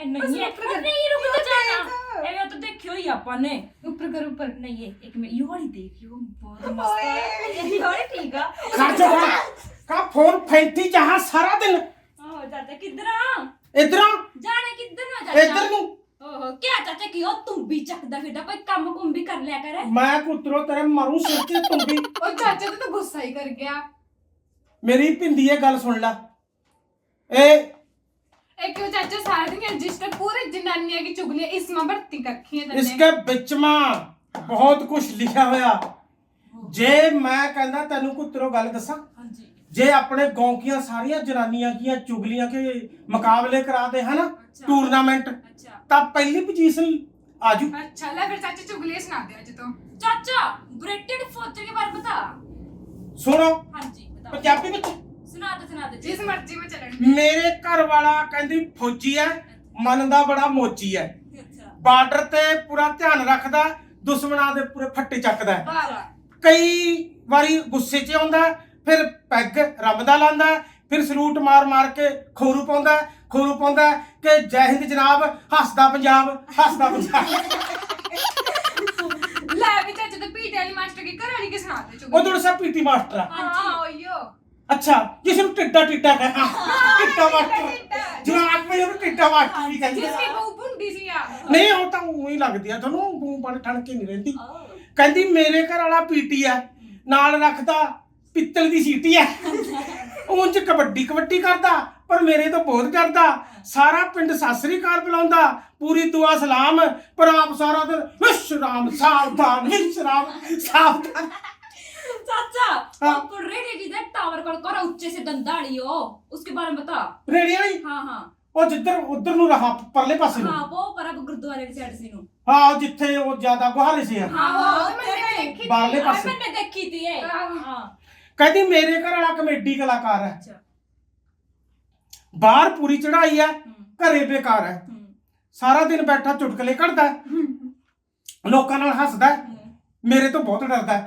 ਇਹ नहीं बस है ऊपर कर- नहीं रुक तो जाना देख। ये तो देखियो ही अपन ने ऊपर कर ऊपर नहीं ये एक मिनट ये वाली देखियो बहुत मस्त है ये वाली ठीक है ਖਰਚ ਹੋਣਾ ਕਾ ਫੋਨ ਫੈਂਟੀ ਜਹਾਂ ਸਾਰਾ ਦਿਨ ओ चाचा किधर आ ਇਧਰੋਂ जाने किधर ना चाचा ਇਧਰ ਨੂੰ ओहो क्या चाचा की हो तुम भी चकदा फिरदा कोई काम कुम भी कर लिया करे ਮੈਂ ਕੁਤਰੋ ਤੇਰੇ ਮਰੂ ਸਿਰ ਤੇ ਤੁੰਬੀ और चाचा तो, तो गुस्सा ही कर गया ਮੇਰੀ ਭਿੰਦੀ ਇਹ ਗੱਲ ਸੁਣ ਲੈ ਇਹ एक क्यों चाचा सारा दिन यार जिस तक पूरे जनानियां की चुगलियां इसमें भर्ती कर रखी है तन्ने ਇਸਕੇ ਵਿੱਚ ਮਾਂ ਬਹੁਤ ਕੁਝ ਲਿਖਿਆ ਹੋਇਆ ਜੇ ਮੈਂ ਕਹਿੰਦਾ ਤੈਨੂੰ ਕੁਤਰੋ ਗੱਲ ਦੱਸਾਂ हां जी ਜੇ ਆਪਣੇ ਗਾਉਂ ਕੀਆਂ ਸਾਰੀਆਂ ਜਨਾਨੀਆਂ ਕੀਆਂ ਚੁਗਲੀਆਂ ਕੇ ਮੁਕਾਬਲੇ ਕਰਾਦੇ ਹਨ अच्छा ਟੂਰਨਾਮੈਂਟ अच्छा ਤਾਂ ਪਹਿਲੀ ਪੋਜੀਸ਼ਨ ਆਜੂ अच्छा ला फिर चाचा चुगलियां सुना दे आज तो चाचा ब्रेटेड फोचे के बारे में बता ਸੁਣੋ हां जी बता ਪੰਜਾਬੀ ਵਿੱਚ ਮੇਰੇ ਘਰ ਵਾਲਾ ਕਹਿੰਦੀ ਫੌਜੀ ਐ ਮਨ ਦਾ ਬੜਾ ਮੋਚੀ ਐ। ਬਾਰਡਰ ਤੇ ਪੂਰਾ ਧਿਆਨ ਰੱਖਦਾ ਦੁਸ਼ਮਣਾਂ ਦੇ ਪੂਰੇ ਫੱਟੇ ਚੱਕਦਾ ਕਈ ਵਾਰੀ ਗੁੱਸੇ 'ਚ ਆਉਂਦਾ ਫਿਰ ਪੈਗ ਰੱਬ ਦਾ ਲਾਂਦਾ ਫਿਰ ਸਲੂਟ ਮਾਰ ਮਾਰ ਕੇ ਖੋਰੂ ਪਾਉਂਦਾ ਖੋਰੂ ਪਾਉਂਦਾ ਹੈ ਕਿ ਜੈ ਹਿੰਦ ਜਨਾਬ ਹੱਸਦਾ ਪੰਜਾਬ ਹੱਸਦਾ ਪੰਜਾਬ। ਲੈ ਵੀ ਚਾਚੇ ਤੇ ਪੀਟੇ ਵਾਲੀ ਮਾਸਟਰ ਕੀ ਘਰ ਵਾਲੀ ਕੀ ਸੁਣਾ ਉਹ ਚੁਗਲੀ ਸਭ ਪੀਟੀ ਮਾਸਟਰ ਆ। ਹਾਂ ਅੱਛਾ ਜਿਸ ਨੂੰ ਟਿੱਡਾ ਟਿੱਡਾ ਕਹਿੰਦਾ। ਟਿੱਡਾ ਵਾਟਰ ਜਵਾਬ ਮੇਰੇ ਨੂੰ ਟਿੱਡਾ ਵਾਟਰ ਵੀ ਕਹਿੰਦੇ ਜਿਸ ਦੀ ਆ। ਬੂ ਸੀ ਆ। ਨਹੀਂ ਉਹ ਤਾਂ ਉਹੀ ਲੱਗਦੀ ਆ। ਤੁਹਾਨੂੰ ਤੂੰ ਬਣ ਠਣ ਕੇ ਨਹੀਂ ਰਹਿੰਦੀ। ਕਹਿੰਦੀ ਮੇਰੇ ਘਰ ਵਾਲਾ ਪੀਟੀ ਆ ਨਾਲ ਰੱਖਦਾ ਪਿੱਤਲ ਦੀ ਸੀਟੀ ਆ ਉਂਝ ਕਬੱਡੀ ਕਬੱਡੀ ਕਰਦਾ ਪਰ ਮੇਰੇ ਤੋਂ ਬਹੁਤ ਡਰਦਾ। ਸਾਰਾ ਪਿੰਡ ਸਾਸਰੀ ਕਾਲ ਬੁਲਾਉਂਦਾ। ਪੂਰੀ ਦੁਆ ਸਲਾਮ। ਪਰ ਆਪ ਸਾਰਾ ਦਿਨ ਵਿਸ਼ਰਾਮ ਸਾਵਧਾਨ ਵਿਸ਼ਰਾਮ ਸਾਵਧਾਨ। चाचा हाँ। आपको रेडी की दैट टावर कॉल करो ऊंचे से दंदाड़ी हो उसके बारे में बता ਰੇੜੀਆਂ ਨਹੀਂ हाँ हाँ ਉਹ ਜਿੱਧਰ ਉਧਰ ਨੂੰ ਰਹਾ ਪਰਲੇ ਪਾਸੇ ਨੂੰ हाँ वो पर अब गुरुद्वारे की साइड से नु ਹਾਂ ਉਹ ਜਿੱਥੇ ਉਹ ਜ਼ਿਆਦਾ ਗੁਹਾਰੇ ਸੀ ਆ हाँ वो वो तो मैंने देखी थी। बारले हाँ, पासे। मैंने देखी थी ये हाँ। हाँ ਕਹਿੰਦੀ ਮੇਰੇ ਘਰ ਵਾਲਾ ਕਮੇਡੀ ਕਲਾਕਾਰ ਹੈ अच्छा ਬਾਹਰ ਪੂਰੀ ਚੜਾਈ ਹੈ हम्म, ਘਰੇ ਬੇਕਾਰ ਹੈ हम्म, ਸਾਰਾ ਦਿਨ ਬੈਠਾ ਚੁਟਕਲੇ ਕੱਢਦਾ ਹੈ, ਲੋਕਾਂ ਨਾਲ ਹੱਸਦਾ ਹੈ, हम्म। ਮੇਰੇ ਤੋਂ ਬਹੁਤ ਡਰਦਾ ਹੈ।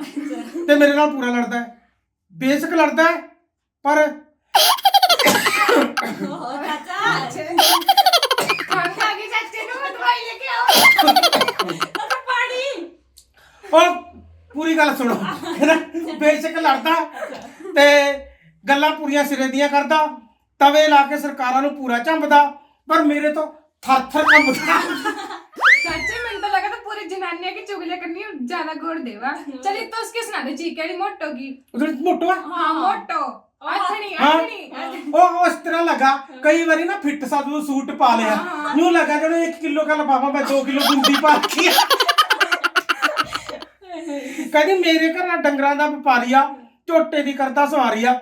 ਤੇ ਮੇਰੇ ਨਾਲ ਪੂਰਾ ਲੜਦਾ ਹੈ। ਬੇਸਿਕ ਲੜਦਾ ਹੈ ਪਰ ਉਹ ਪੂਰੀ ਗੱਲ ਸੁਣੋ ਹੈਨਾ ਬੇਸਿਕ ਲੜਦਾ ਤੇ ਗੱਲਾਂ ਪੂਰੀਆਂ ਸਿਰੇ ਦੀਆਂ ਕਰਦਾ ਤਵੇ ਲਾ ਕੇ ਸਰਕਾਰਾਂ ਨੂੰ ਪੂਰਾ ਝੰਬਦਾ ਪਰ ਮੇਰੇ ਤੋਂ ਥਰ ਥਰ ਕੰਬਦਾ। तो लगा था पूरी जनानियां की चुगलियां करनी और ज्यादा गोड़ देवा चलिए तो उसके सुना दे चीके वाली मोटो की ਉਹਦੇ ਮੋਟੋ ਆ हाँ मोटो अथनी हाँ। अथनी ਉਹ ਉਸ ਤਰ੍ਹਾਂ ਲੱਗਾ ਕਈ ਵਾਰੀ ਨਾ ਫਿੱਟ ਸਾਧੂ ਸੂਟ ਪਾ ਲਿਆ ਹਾਂ। ਨੂੰ ਲੱਗਾ ਜਦੋਂ 1 ਕਿਲੋ ਕਾ ਲਫਾਫਾ ਮੈਂ 2 ਕਿਲੋ ਬੁੰਦੀ ਪਾ ਰੱਖੀ ਆ ਕਹਿੰਦੀ ਮੇਰੇ ਘਰ ਨਾਲ ਡੰਗਰਾਂ ਦਾ ਵਪਾਰੀ ਆ ਝੋਟੇ ਦੀ ਕਰਦਾ ਸਵਾਰੀ ਆ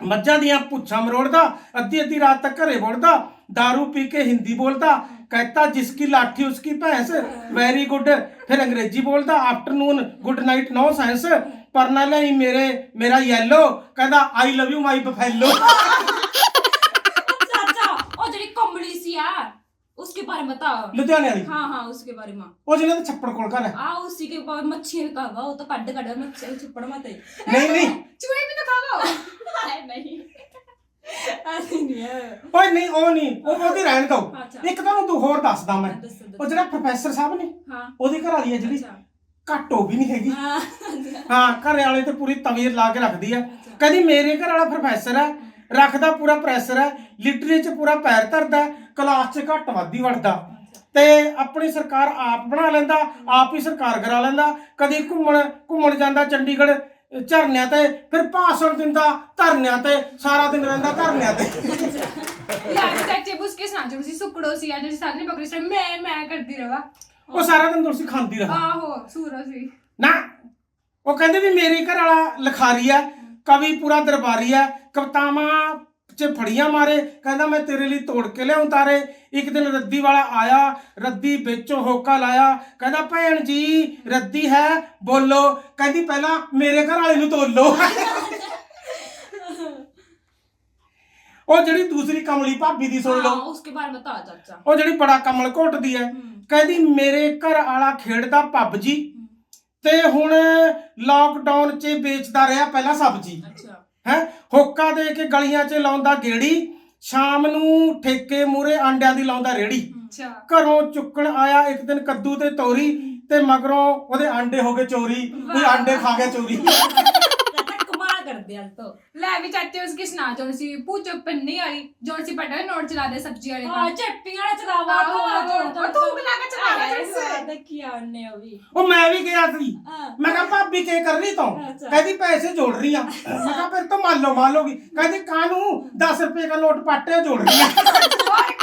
ਮੱਝਾਂ ਦੀਆਂ ਪੁੱਛਾਂ ਮਰੋੜਦਾ ਅੱਧੀ ਅੱਧੀ ਰਾਤ ਤੱਕ ਘਰੇ ਵੜਦਾ दारू ਪੀ ਕੇ ਹਿੰਦੀ ਬੋਲਦਾ कहता जिसकी लाठी उसकी भैंस वेरी गुड फिर अंग्रेजी बोलता afternoon good night no science पर ना नहीं मेरे मेरा येलो कहता I love you my buffalo चाचा ओ जड़ी कमली सी यार उसके बारे में बताओ लुधियाने वाली हाँ हाँ उसके बारे में ਉਹ ਜਿਹਨਾਂ ਦੇ ਛੱਪੜ ਕੋਲ ਘਰ ਹੈ आ उसी के बाद मच्छी का वो तो कड कड मच्छी छुपड़ मत ਨਹੀਂ ਨਹੀਂ चूहे भी तो खाओ नहीं ऐसे नहीं है ਓਏ ਨਹੀਂ ਉਹ ਨਹੀਂ ਉਹ ਉਹਦੀ ਰਹਿਣ ਦੋ ਅੱਛਾ। ਇੱਕ ਤੁਹਾਨੂੰ ਦੋ ਹੋਰ ਦੱਸਦਾ ਮੈਂ दस दस ਉਹ ਜਿਹੜਾ ਪ੍ਰੋਫੈਸਰ ਸਾਹਿਬ ਨੇ हाँ ਉਹਦੀ ਘਰ ਵਾਲੀ ਹੈ ਜਿਹੜੀ अच्छा ਘੱਟ ਹੋ ਵੀ ਨਹੀਂ ਹੈਗੀ हाँ ਹਾਂ ਘਰ ਵਾਲੇ ਤੇ ਪੂਰੀ ਤਵੀਰ ਲਾ ਕੇ ਰੱਖਦੀ ਆ ਕਹਿੰਦੀ ਮੇਰੇ ਘਰ ਵਾਲਾ ਪ੍ਰੋਫੈਸਰ ਹੈ ਰੱਖਦਾ ਪੂਰਾ ਪ੍ਰੈਸ਼ਰ ਹੈ ਲਿਟਰੇ 'ਚ ਪੂਰਾ ਪੈਰ ਧਰਦਾ ਹੈ, ਕਲਾਸ 'ਚ ਘੱਟ ਵੱਧ ਵੜਦਾ। ਤੇ ਆਪਣੀ ਸਰਕਾਰ ਆਪ ਬਣਾ ਲੈਂਦਾ ਆਪ ਹੀ ਸਰਕਾਰ ਕਰਾ ਲੈਂਦਾ। ਕਦੀ ਘੁੰਮਣ ਘੁੰਮਣ ਜਾਂਦਾ ਚੰਡੀਗੜ੍ਹ ਝਰਨਿਆਂ ਤੇ ਫਿਰ ਭਾਸ਼ਣ ਦਿੰਦਾ ਧਰਨਿਆਂ ਤੇ ਸਾਰਾ ਦਿਨ ਰਹਿੰਦਾ ਧਰਨਿਆਂ ਤੇ। ਉਹ ਸਾਰਾ ਦਿਨ ਤੁਸੀਂ ਖਾਂਦੀ ਰਹਾ ਆਹੋ ਸੂਰੋ ਸੀ ਨਾ ਉਹ ਕਹਿੰਦੇ ਵੀ ਮੇਰੇ ਘਰ ਵਾਲਾ ਲਿਖਾਰੀ ਆ ਕਵੀ ਪੂਰਾ ਦਰਬਾਰੀ ਆ ਕਵਤਾਵਾਂ 'ਚ ਫੜੀਆਂ ਮਾਰੇ ਕਹਿੰਦਾ ਮੈਂ ਤੇਰੇ ਲਈ ਤੋੜ ਕੇ ਲਿਆਉਂ ਤਾਰੇ। ਇੱਕ ਦਿਨ ਰੱਦੀ ਵਾਲਾ ਆਇਆ ਰੱਦੀ ਵਿੱਚੋਂ ਹੋਕਾ ਲਾਇਆ। ਕਹਿੰਦਾ ਭੈਣ ਜੀ ਰੱਦੀ ਹੈ ਬੋਲੋ। ਕਹਿੰਦੀ ਪਹਿਲਾਂ ਮੇਰੇ ਘਰ ਵਾਲੇ ਨੂੰ ਤੋਲੋ ਉਹ ਜਿਹੜੀ ਦੂਸਰੀ ਕਮਲੀ ਭਾਬੀ ਦੀ ਸੁਣ ਲਓ। ਉਸਕੇ ਬਾਰੇ ਬਤਾ ਚਾਚਾ। ਉਹ ਜਿਹੜੀ ਬੜਾ ਕਮਲ ਘੋਟਦੀ ਹੈ ਕਹਿੰਦੀ ਮੇਰੇ ਘਰ ਆਲਾ ਖੇਡਦਾ ਪਬਜੀ ਤੇ ਹੁਣ ਲਾਕਡਾਊਨ 'ਚ ਵੇਚਦਾ ਰਿਹਾ ਪਹਿਲਾਂ ਸਬਜੀ। ਅੱਛਾ। ਹੈ? ਹੋਕਾ ਦੇ ਕੇ ਗਲੀਆਂ 'ਚ ਲਾਉਂਦਾ ਗੇੜੀ ਸ਼ਾਮ ਨੂੰ ਠੇਕੇ ਮੂਰੇ ਆਂਡਿਆਂ ਦੀ ਲਾਉਂਦਾ ਰੇੜੀ। ਅੱਛਾ। ਘਰੋਂ ਚੁੱਕਣ ਆਇਆ ਇੱਕ ਦਿਨ ਕੱਦੂ ਤੇ ਤੋਰੀ ਤੇ ਮਗਰੋਂ ਉਹਦੇ ਆਂਡੇ ਹੋ ਗਏ ਚੋਰੀ ਕੋਈ ਆਂਡੇ ਖਾ ਗਿਆ ਚੋਰੀ। करते आज तो ਲੈ ਵੀ ਚਾਚੇ ਉਸਕੀ ਸੁਣਾ ਜੋਨ ਸੀ? ਪੂਚੋ ਪੰਨੀ ਵਾਲੀ ਜੋਨ ਸੀ ਪਟਾ ਨੋਟ ਚਲਾ दे सब्जी वाले का ਚੱਪੀਆਂ ਵਾਲਾ ਚਲਾਵਾ ਤੂੰ ਬੁਲਾ ਕੇ ਚਲਾ ਗਿਆ ਇਸ। ਉਹ ਵੀ। ਉਹ ਮੈਂ ਵੀ ਗਿਆ ਸੀ। ਮੈਂ ਕਿਹਾ ਭਾਬੀ ਕੀ ਕਰ ਰਹੀ ਤੂੰ ਕਹਿੰਦੀ ਪੈਸੇ ਜੋੜ ਰਹੀ ਆ। ਮੈਂ ਕਿਹਾ ਫਿਰ ਤਾਂ ਮੰਨ ਲਓ ਮੰਨ ਲਓਗੀ ਕਹਿੰਦੀ ਕਾਨੂੰ 10 ਰੁਪਏ ਦਾ ਨੋਟ ਪਾਟੇ ਜੋੜ ਰਹੀ ਆ। और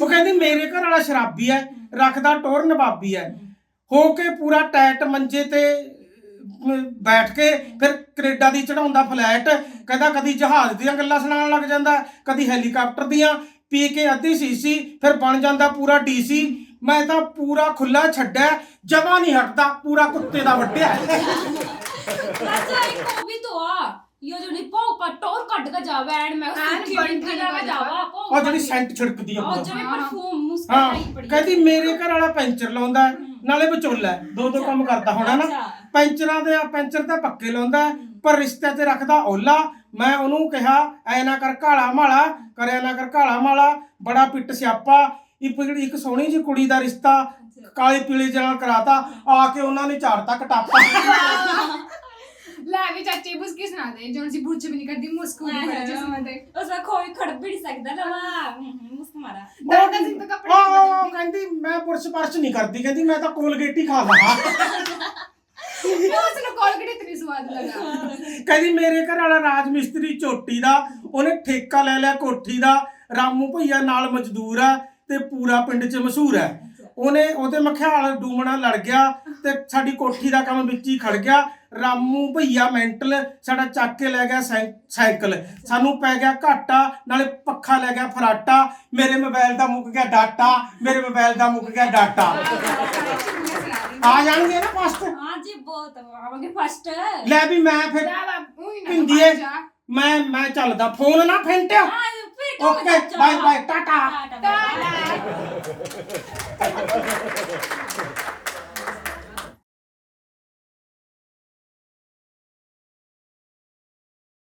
ਉਹ ਕਹਿੰਦੀ ਮੇਰੇ ਘਰ ਵਾਲਾ ਸ਼ਰਾਬੀ ਹੈ ਰੱਖਦਾ ਟੋਰ ਨਵਾਬੀ ਹੈ ਹੋ ਕੇ ਪੂਰਾ ਟੈਟ ਮੰਜੇ ਤੇ ਬੈਠ ਕੇ ਫਿਰ ਕੈਨੇਡਾ ਦੀ ਚੜਾਉਂਦਾ ਫਲੈਟ ਕਹਿੰਦਾ ਕਦੀ ਜਹਾਜ਼ ਦੀਆਂ ਗੱਲਾਂ ਸੁਣਾਉਣ ਲੱਗ ਜਾਂਦਾ ਕਦੀ ਹੈਲੀਕਾਪਟਰ ਦੀਆਂ ਪੀ ਕੇ ਅੱਧੀ ਸੀਸੀ ਫਿਰ ਬਣ ਜਾਂਦਾ ਪੂਰਾ ਡੀਸੀ ਮੈਂ ਤਾਂ ਪੂਰਾ ਖੁੱਲਾ ਛੱਡਿਆ ਜਮਾ ਨਹੀਂ ਹਟਦਾ ਪੂਰਾ ਕੁੱਤੇ ਦਾ ਵੱਡਿਆ ਚਾਚਾ ਇੱਕ ਉਹ ਵੀ तो ਆ यो जो नहीं पाव का टोर कट का जावा एंड में हाँ, उसकी बड़ी ठंडा ठंडा का जावा पाव ਉਹ ਜਿਹੜੀ ਸੈਂਟ ਛਿੜਕਦੀ ਆ और ਪੂਰਾ। जो हाँ। परफ्यूम ਹਾਂ मुस्कुराई पड़ी ਕਹਿੰਦੀ ਮੇਰੇ ਘਰ ਵਾਲਾ ਪੈਂਚਰ ਲਾਉਂਦਾ ਹੈ, ਨਾਲੇ ਵਿਚੋਲਾ ਹੈ, ਦੋ ਦੋ ਕੰਮ ਕਰਦਾ ਹੋਣਾ ਨਾ ਅੱਛਾ। ਪੈਂਚਰਾਂ ਦੇ ਪੈਂਚਰ ਤਾਂ ਪੱਕੇ ਲਾਉਂਦਾ ਪਰ ਰਿਸ਼ਤੇ ਤੇ ਰੱਖਦਾ ਓਲਾ ਮੈਂ ਉਹਨੂੰ ਕਿਹਾ ਐ ਨਾ ਕਰ ਘਾਲਾ ਮਾਲਾ ਕਰਿਆ ਨਾ ਕਰ ਘਾਲਾ ਮਾਲਾ ਬੜਾ ਪਿੱਟ ਸਿਆਪਾ। ਇੱਕ ਸੋਹਣੀ ਜੀ ਕੁੜੀ ਦਾ ਰਿਸ਼ਤਾ ਕਾਲੇ ਪੀਲੇ ਨਾਲ ਕਰਾਤਾ ਆ ਕੇ ਉਹਨਾਂ ਨੇ ਝਾੜ ਤੱਕ ਟਾਪਾ। ਲੈ ਵੀ ਚਾਚੀ ਬੁਸਕੀ ਸੁਣਾ ਦੇ ਜੋ ਅਸੀਂ ਬੁੱਝ ਵੀ ਨਹੀਂ ਕਰਦੀ ਮੁਸਕੂ ਨਹੀਂ ਕਰਦੀ ਸੁਣਾ ਦੇ। ਉਸਦਾ ਖੜ ਵੀ ਨਹੀਂ ਸਕਦਾ ਨਾ। ਮੁਸਕ ਕਹਿੰਦੀ ਮੈਂ ਪੁਰਸ਼ ਪਰਸ਼ ਨਹੀਂ ਕਰਦੀ ਕਹਿੰਦੀ ਮੈਂ ਤਾਂ ਕੋਲਗੇਟ ਹੀ ਖਾ ਲਵਾਂ। ਕਹਿੰਦੀ ਮੇਰੇ ਘਰ ਵਾਲਾ ਰਾਜ ਮਿਸਤਰੀ ਝੋਟੀ ਦਾ, ਉਹਨੇ ਠੇਕਾ ਲੈ ਲਿਆ ਕੋਠੀ ਦਾ, ਰਾਮੂ ਭਈਆ ਨਾਲ ਮਜ਼ਦੂਰ ਆ ਤੇ ਪੂਰਾ ਪਿੰਡ 'ਚ ਮਸ਼ਹੂਰ ਹੈ ਉਹਨੇ ਉਹਦੇ ਮਖਿਆਲ ਡੂਮਣਾ ਲੜ ਗਿਆ ਤੇ ਸਾਡੀ ਕੋਠੀ ਦਾ ਕੰਮ ਵਿੱਚ ਹੀ ਖੜ ਗਿਆ। ਰਾਮੂ ਭਈਆ ਮੈਂਟਲ ਸਾਡਾ ਚੱਕ ਕੇ ਲੈ ਗਿਆ ਸਾਈ- ਸਾਈਕਲ। ਸਾਨੂੰ ਪੈ ਗਿਆ ਘਾਟਾ, ਨਾਲੇ ਪੱਖਾ ਲੈ ਗਿਆ ਫਰਾਟਾ। ਮੇਰੇ ਮੋਬਾਈਲ ਦਾ ਮੁੱਕ ਗਿਆ ਡਾਟਾ, ਮੇਰੇ ਮੋਬਾਈਲ ਦਾ ਮੁੱਕ ਗਿਆ ਡਾਟਾ। ਆ ਜਾਣਗੇ ਨਾ ਫਸਟ हाँ जी बहुत आवांगे फर्स्ट ਲੈ ਵੀ ਮੈਂ ਫਿਰ ਭਿੰਦੀਏ ਮੈਂ ਮੈਂ ਚੱਲਦਾ। ਫੋਨ ਨਾ ਫੈਂਟਿਆ फिर क्या ਓਕੇ ਬਾਏ ਬਾਏ ਟਾਟਾ। टाटा,